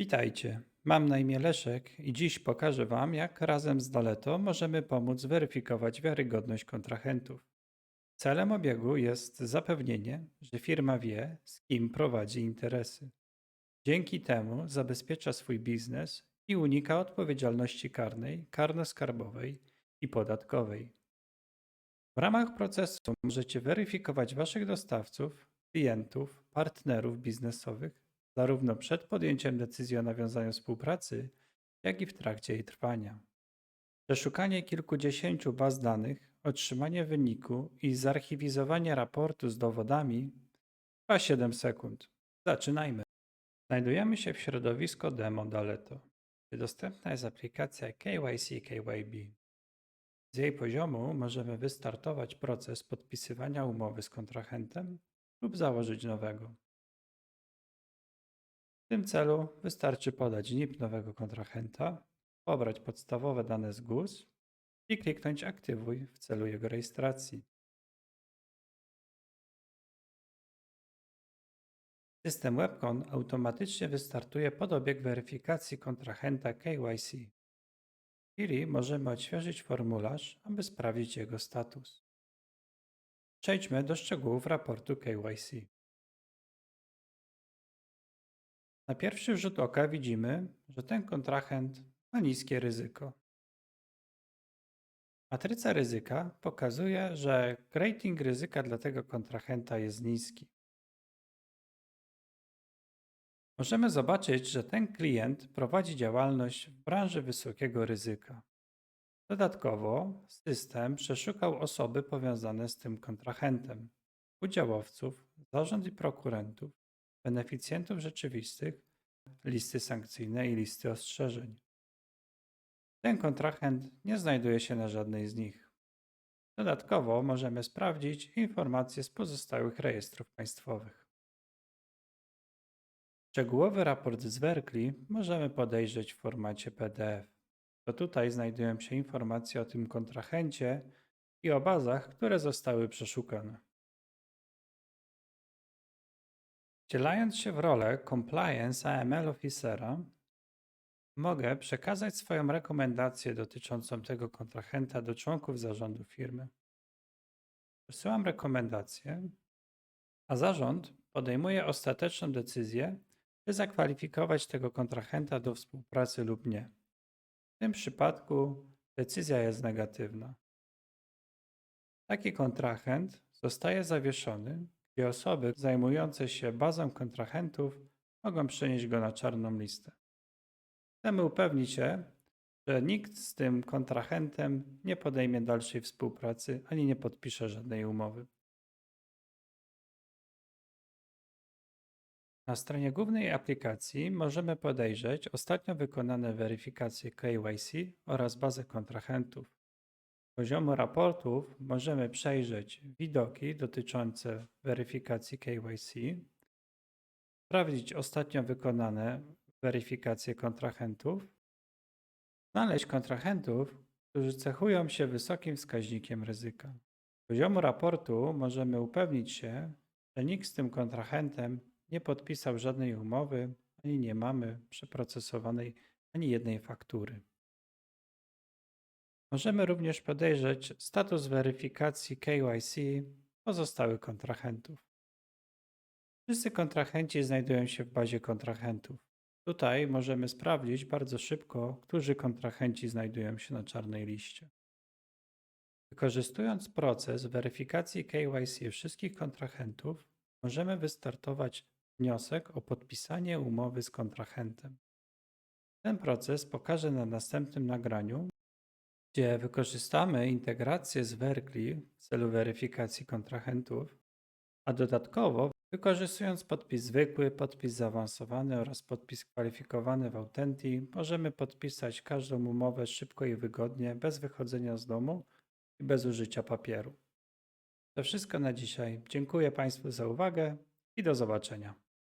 Witajcie, mam na imię Leszek i dziś pokażę Wam, jak razem z Daleto możemy pomóc weryfikować wiarygodność kontrahentów. Celem obiegu jest zapewnienie, że firma wie, z kim prowadzi interesy. Dzięki temu zabezpiecza swój biznes i unika odpowiedzialności karnej, karno-skarbowej i podatkowej. W ramach procesu możecie weryfikować Waszych dostawców, klientów, partnerów biznesowych, zarówno przed podjęciem decyzji o nawiązaniu współpracy, jak i w trakcie jej trwania. Przeszukanie kilkudziesięciu baz danych, otrzymanie wyniku i zarchiwizowanie raportu z dowodami trwa 7 sekund. Zaczynajmy. Znajdujemy się w środowisku demo Daleto, gdzie dostępna jest aplikacja KYC KYB. Z jej poziomu możemy wystartować proces podpisywania umowy z kontrahentem lub założyć nowego. W tym celu wystarczy podać NIP nowego kontrahenta, pobrać podstawowe dane z GUS i kliknąć Aktywuj w celu jego rejestracji. System WebCon automatycznie wystartuje podobieg weryfikacji kontrahenta KYC. W chwili możemy odświeżyć formularz, aby sprawdzić jego status. Przejdźmy do szczegółów raportu KYC. Na pierwszy rzut oka widzimy, że ten kontrahent ma niskie ryzyko. Matryca ryzyka pokazuje, że rating ryzyka dla tego kontrahenta jest niski. Możemy zobaczyć, że ten klient prowadzi działalność w branży wysokiego ryzyka. Dodatkowo system przeszukał osoby powiązane z tym kontrahentem, udziałowców, zarząd i prokurentów, beneficjentów rzeczywistych, listy sankcyjne i listy ostrzeżeń. Ten kontrahent nie znajduje się na żadnej z nich. Dodatkowo możemy sprawdzić informacje z pozostałych rejestrów państwowych. Szczegółowy raport z Werkli możemy podejrzeć w formacie PDF. To tutaj znajdują się informacje o tym kontrahencie i o bazach, które zostały przeszukane. Wcielając się w rolę Compliance AML Officera, mogę przekazać swoją rekomendację dotyczącą tego kontrahenta do członków zarządu firmy. Przesyłam rekomendację, a zarząd podejmuje ostateczną decyzję, czy zakwalifikować tego kontrahenta do współpracy lub nie. W tym przypadku decyzja jest negatywna. Taki kontrahent zostaje zawieszony, gdzie osoby zajmujące się bazą kontrahentów mogą przenieść go na czarną listę. Chcemy upewnić się, że nikt z tym kontrahentem nie podejmie dalszej współpracy ani nie podpisze żadnej umowy. Na stronie głównej aplikacji możemy podejrzeć ostatnio wykonane weryfikacje KYC oraz bazę kontrahentów. Poziomu raportów możemy przejrzeć widoki dotyczące weryfikacji KYC, sprawdzić ostatnio wykonane weryfikacje kontrahentów, znaleźć kontrahentów, którzy cechują się wysokim wskaźnikiem ryzyka. Z poziomu raportu możemy upewnić się, że nikt z tym kontrahentem nie podpisał żadnej umowy, ani nie mamy przeprocesowanej ani jednej faktury. Możemy również podejrzeć status weryfikacji KYC pozostałych kontrahentów. Wszyscy kontrahenci znajdują się w bazie kontrahentów. Tutaj możemy sprawdzić bardzo szybko, którzy kontrahenci znajdują się na czarnej liście. Wykorzystując proces weryfikacji KYC wszystkich kontrahentów, możemy wystartować wniosek o podpisanie umowy z kontrahentem. Ten proces pokażę na następnym nagraniu, gdzie wykorzystamy integrację z Werkli w celu weryfikacji kontrahentów, a dodatkowo wykorzystując podpis zwykły, podpis zaawansowany oraz podpis kwalifikowany w Authentic, możemy podpisać każdą umowę szybko i wygodnie, bez wychodzenia z domu i bez użycia papieru. To wszystko na dzisiaj. Dziękuję Państwu za uwagę i do zobaczenia.